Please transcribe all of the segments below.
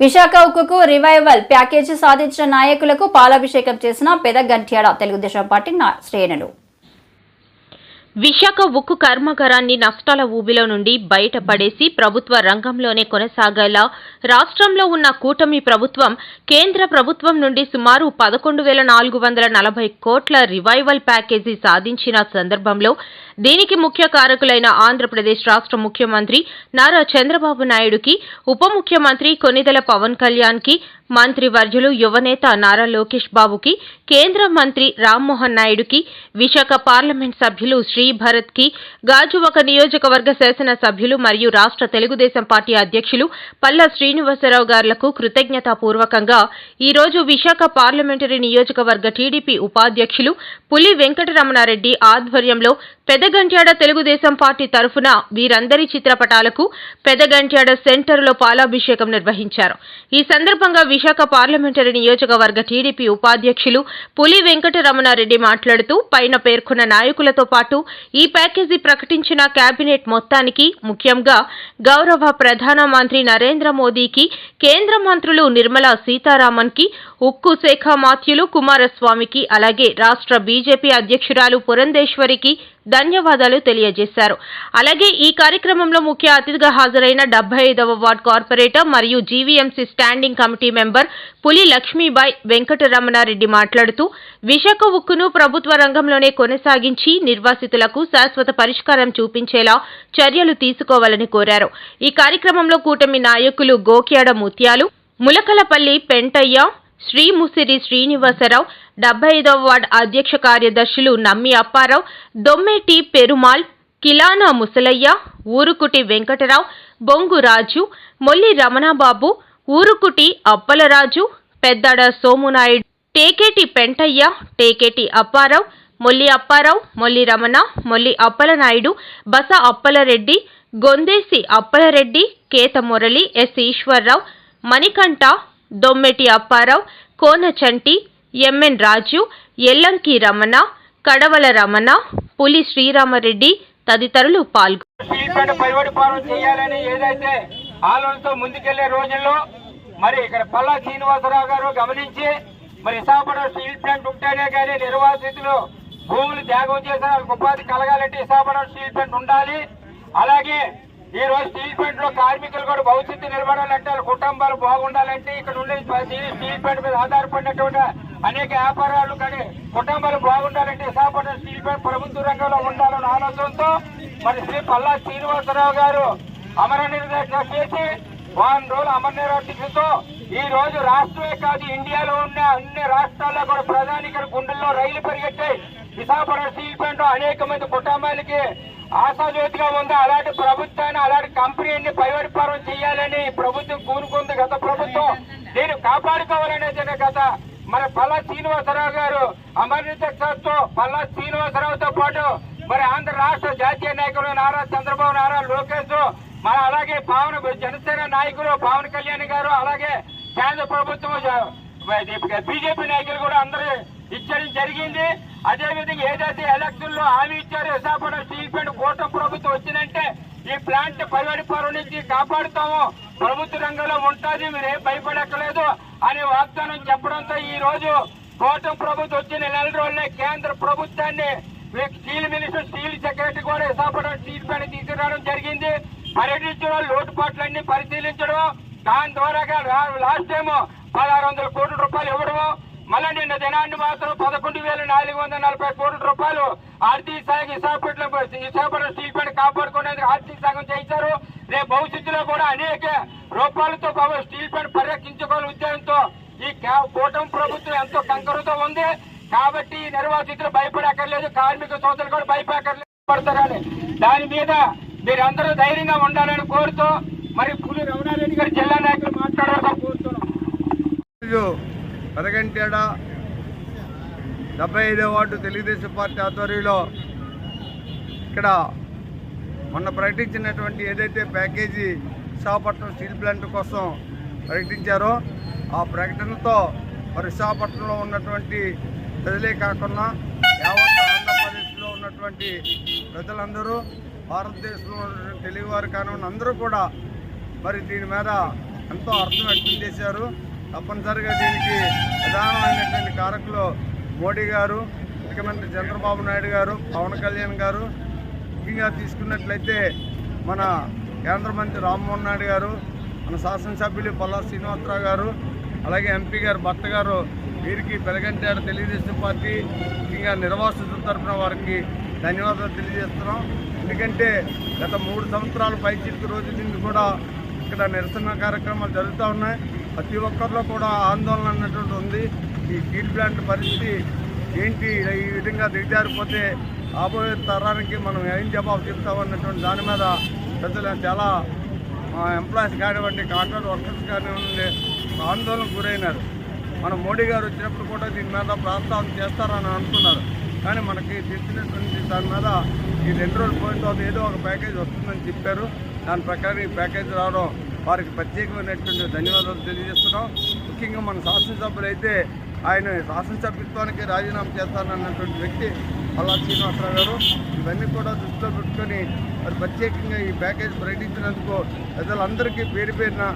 Visakha ఉక్కుకు revival package సాధించిన నాయకులకు పాలాభిషేకం చేసిన పెదగంట్యాడ తెలుగుదేశం పార్టీ శ్రేణులు. విశాఖ ఉక్కు కర్మాగారాన్ని నష్టాల ఊబిలో నుండి బయటపడేసి ప్రభుత్వ రంగంలోనే కొనసాగేలా రాష్ట్రంలో ఉన్న కూటమి ప్రభుత్వం కేంద్ర ప్రభుత్వం నుండి సుమారు పదకొండు వేల నాలుగు వందల నలభై కోట్ల రివైవల్ ప్యాకేజీ సాధించిన సందర్భంలో దీనికి ముఖ్య కారకులైన ఆంధ్రప్రదేశ్ రాష్ట్ర ముఖ్యమంత్రి నారా చంద్రబాబు నాయుడుకి ఉప ముఖ్యమంత్రి కొనిదెల పవన్ కళ్యాణ్కి మంత్రివర్యులు యువనేత నారా లోకేష్ బాబుకి కేంద్ర మంత్రి రామ్మోహన్ నాయుడుకి విశాఖ పార్లమెంట్ సభ్యులు శ్రీ భరత్కి గాజువక నియోజకవర్గ శాసన సభ్యులు మరియు రాష్ట్ర తెలుగుదేశం పార్టీ అధ్యక్షులు పల్లా శ్రీనివాసరావు గారులకు కృతజ్ఞతాపూర్వకంగా ఈ రోజు విశాఖ పార్లమెంటరీ నియోజకవర్గ టీడీపీ ఉపాధ్యక్షులు పులి వెంకటరమణారెడ్డి ఆధ్వర్యంలో పెదగంట్యాడ తెలుగుదేశం పార్టీ తరఫున వీరందరి చిత్రపటాలకు పెదగంట్యాడ సెంటర్లో పాలాభిషేకం నిర్వహించారు. ఈ సందర్భంగా విశాఖ పార్లమెంటరీ నియోజకవర్గ టీడీపీ ఉపాధ్యక్షులు పులి వెంకటరమణారెడ్డి మాట్లాడుతూ పైన పేర్కొన్న నాయకులతో పాటు ఈ ప్యాకేజీ ప్రకటించిన కేబినెట్ మొత్తానికి ముఖ్యంగా గౌరవ ప్రధానమంత్రి నరేంద్ర మోదీకి కేంద్ర మంత్రులు నిర్మలా సీతారామన్కి ఉక్కు శాఖ మాత్యులు కుమారస్వామికి అలాగే రాష్ట్ర బీజేపీ అధ్యక్షురాలు పురంధేశ్వరికి ధన్యవాదాలు తెలియజేశారు. అలాగే ఈ కార్యక్రమంలో ముఖ్య అతిథిగా హాజరైన డెబ్బై ఐదవ వార్డ్ కార్పొరేటర్ మరియు GVMC standing committee member Puli Lakshmibai Venkataramanareddy మాట్లాడుతూ విశాఖ ఉక్కును ప్రభుత్వ రంగంలోనే కొనసాగించి నిర్వాసితులకు శాశ్వత పరిష్కారం చూపించేలా చర్యలు తీసుకోవాలని కోరారు. ఈ కార్యక్రమంలో కూటమి నాయకులు గోక్యాడ ముత్యాలు ములకలపల్లి పెంటయ్య శ్రీ ముసిరి శ్రీనివాసరావు డెబ్బై ఐదవ వార్డ్ అధ్యక్ష కార్యదర్శులు నమ్మి అప్పారావు దొమ్మేటి పెరుమాల్ కిలానా ముసలయ్య ఊరుకుటి వెంకటరావు బొంగురాజు మొల్లి రమణబాబు ఊరుకుటి అప్పలరాజు పెద్దడ సోమునాయుడు టేకేటి పెంటయ్య టేకేటి అప్పారావు మొల్లి అప్పారావు మొల్లి రమణ మొల్లి అప్పలనాయుడు బస అప్పలరెడ్డి గొందేసి అప్పలరెడ్డి కేత మురళి ఎస్ ఈశ్వర్రావు మణికంఠ దొమ్మెటి అప్పారావు కోనచంటి ఎంఎన్ రాజు ఎల్లంకి రమణ కడవల రమణ పులి శ్రీరామరెడ్డి తదితరులు పాల్గొన్నారు స్టీల్ ప్లాంట్ పరివర్తనం చేయాలని ఏదైతే ఆలోచనతో ముందుకెళ్ళే రోజుల్లో మరి ఇక్కడ పల్లా శ్రీనివాసరావు గారు గమనించి మరి విశాఖపట్నం స్టీల్ ప్లాంట్ ఉంటేనే కానీ నిర్వాసితులు భూములు త్యాగం చేసిన వాళ్ళకి ఉపాధి కలగాలంటే విశాఖపట్నం స్టీల్ ప్లాంట్ ఉండాలి. అలాగే ఈ రోజు స్టీల్ ప్లాంట్లో కార్మికులు కూడా భవిష్యత్తు నిలబడాలంటే వాళ్ళ కుటుంబాలు బాగుండాలంటే ఇక్కడ ఉండే స్టీల్ ప్లాంట్ మీద ఆధారపడినటువంటి అనేక వ్యాపారాలు కానీ కుటుంబాలు బాగుండాలంటే విశాఖపట్నం స్టీల్ ప్లాంట్ ప్రభుత్వ రంగంలో ఉండాలన్న ఆలోచనతో మరి శ్రీ పల్లా శ్రీనివాసరావు గారు అమర నిర్దేశం చేసి వారం రోజులు అమర నిర్వర్తించుతో ఈ రోజు రాష్ట్రమే కాదు ఇండియాలో ఉన్న అన్ని రాష్ట్రాల్లో కూడా ప్రధాని ఇక్కడ గుండెల్లో రైలు పరిగెట్టాయి విశాఖపట్నం స్టీల్ ప్లాంట్ అనేక మంది కుటుంబాలకి ఆశాజ్యోతిగా ఉందా? అలాంటి ప్రభుత్వాన్ని అలాంటి కంపెనీని పరివర్తనం చేయాలని ప్రభుత్వం కూనుకుంది గత ప్రభుత్వం. దీన్ని కాపాడుకోవాలనేది గత. మరి పల్లా శ్రీనివాసరావు గారు అమర్నితో పల్లా శ్రీనివాసరావుతో పాటు మరి ఆంధ్ర రాష్ట్ర జాతీయ నాయకులు నారా చంద్రబాబు నారా లోకేష్ మరి అలాగే పవన్ జనసేన నాయకులు పవన్ కళ్యాణ్ గారు అలాగే కేంద్ర ప్రభుత్వం బీజేపీ నాయకులు కూడా అందరూ ఇచ్చడం జరిగింది. అదేవిధంగా ఏదైతే ఎలక్షన్లో హామీ ఇచ్చారో విశాఖపట్నం స్టీల్ ప్లాంట్ కూటమి ప్రభుత్వం వచ్చిందంటే ఈ ప్లాంట్ పరిపాలన నుంచి కాపాడుతాము. ప్రభుత్వ రంగంలో ఉంటుంది మీరేం భయపడక్కలేదు అనే వాగ్దానం చెప్పడంతో ఈ రోజు కూటమి ప్రభుత్వం వచ్చిన నెల రోజులే కేంద్ర ప్రభుత్వాన్ని స్టీల్ మినిస్టర్ స్టీల్ సెక్రటరీ కూడా విశాఖపట్నం స్టీల్ ప్లాంట్ తీసుకురావడం జరిగింది. పర్యటించడం లోటుపాట్లన్నీ పరిశీలించడం దాని ద్వారా లాస్ట్ టైం పదహారు వందల కోట్ల రూపాయలు ఇవ్వడము మళ్ళా నిన్న దినాన్ని మాత్రం పదకొండు వేల నాలుగు వందల నలభై కోట్ల రూపాయలు ఆర్థిక శాఖ విశాఖపట్నం విశాఖపట్నం స్టీల్ ప్లాంట్ కాపాడుకునేందుకు ఆర్థిక శాఖం చేశారు రేపు భవిష్యత్తులో కూడా అనేక రూపాయలతో స్టీల్ ప్లాంట్ పరిరక్షించుకోవాలి ఉద్దేశంతో ఈ కూటమి ప్రభుత్వం ఎంతో కంకరతో ఉంది. కాబట్టి నిర్వాసితులు భయపడక్కర్లేదు కార్మిక సోదరులు కూడా భయపడక్కర్లేదు పడతారని దాని మీద మీరందరూ ధైర్యంగా ఉండాలని కోరుతూ మరి పులి రమణారెడ్డి గారు జిల్లా నాయకులు మాట్లాడాలని కోరుతున్నాం. పెదగంటేడ డెబ్బై ఐదో వార్డు తెలుగుదేశం పార్టీ ఆధ్వర్యంలో ఇక్కడ మొన్న ప్రకటించినటువంటి ఏదైతే ప్యాకేజీ విశాఖపట్నం స్టీల్ ప్లాంట్ కోసం ప్రకటించారో ఆ ప్రకటనతో మరి విశాఖపట్నంలో ఉన్నటువంటి ప్రజలే కాకుండా యావత్ ఆంధ్రప్రదేశ్లో ఉన్నటువంటి ప్రజలందరూ భారతదేశంలో ఉన్నటువంటి తెలుగువారు కానివ్వండి అందరూ కూడా మరి దీని మీద ఎంతో అర్థం వ్యక్తం చేశారు. తప్పనిసరిగా దీనికి ప్రధానమైనటువంటి కారకులు మోడీ గారు ముఖ్యమంత్రి చంద్రబాబు నాయుడు గారు పవన్ కళ్యాణ్ గారు ముఖ్యంగా తీసుకున్నట్లయితే మన కేంద్ర మంత్రి రామ్మోహన్ నాయుడు గారు మన శాసనసభ్యులు పల్లా శ్రీనివాసరావు గారు అలాగే ఎంపీ గారు భర్త గారు వీరికి పెరగంటాడు తెలుగుదేశం పార్టీ ముఖ్యంగా నిర్వాసితుల తరఫున వారికి ధన్యవాదాలు తెలియజేస్తున్నాం. ఎందుకంటే గత మూడు సంవత్సరాల పైచిలకు రోజు నుండి కూడా ఇక్కడ నిరసన కార్యక్రమాలు జరుగుతూ ఉన్నాయి. ప్రతి ఒక్కరిలో కూడా ఆందోళన అన్నటువంటి ఉంది. ఈ స్టీల్ ప్లాంట్ పరిస్థితి ఏంటి? ఈ విధంగా దిగజారిపోతే రాబోయే తరానికి మనం ఏం జవాబు చెప్తామన్నటువంటి దాని మీద ప్రజలు చాలా ఎంప్లాయీస్ కానివ్వండి కాంట్రాక్ట్ వర్కర్స్ కానివ్వండి ఆందోళనకు గురైనారు. మన మోడీ గారు వచ్చినప్పుడు కూడా దీని మీద ప్రస్తావన చేస్తారని అనుకున్నారు. కానీ మనకి తెచ్చినటువంటి దాని మీద ఈ రెండు రోజులు పోయిన తర్వాత ఏదో ఒక ప్యాకేజ్ వస్తుందని చెప్పారు. దాని ప్రకారం ఈ ప్యాకేజ్ రావడం వారికి ప్రత్యేకమైనటువంటి ధన్యవాదాలు తెలియజేస్తున్నాం. ముఖ్యంగా మన శాసనసభ్యులు అయితే ఆయన శాసనసభ్యత్వానికి రాజీనామా చేస్తానన్నటువంటి వ్యక్తి పల్లా శ్రీనివాసరావు గారు. ఇవన్నీ కూడా దృష్టిలో పెట్టుకొని మరి ప్రత్యేకంగా ఈ ప్యాకేజ్ ప్రకటించినందుకు ప్రజలందరికీ పేరు పేరున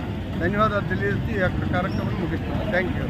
ధన్యవాదాలు తెలియజేసి ఈ యొక్క కార్యక్రమం ముగిస్తున్నాం. Thank you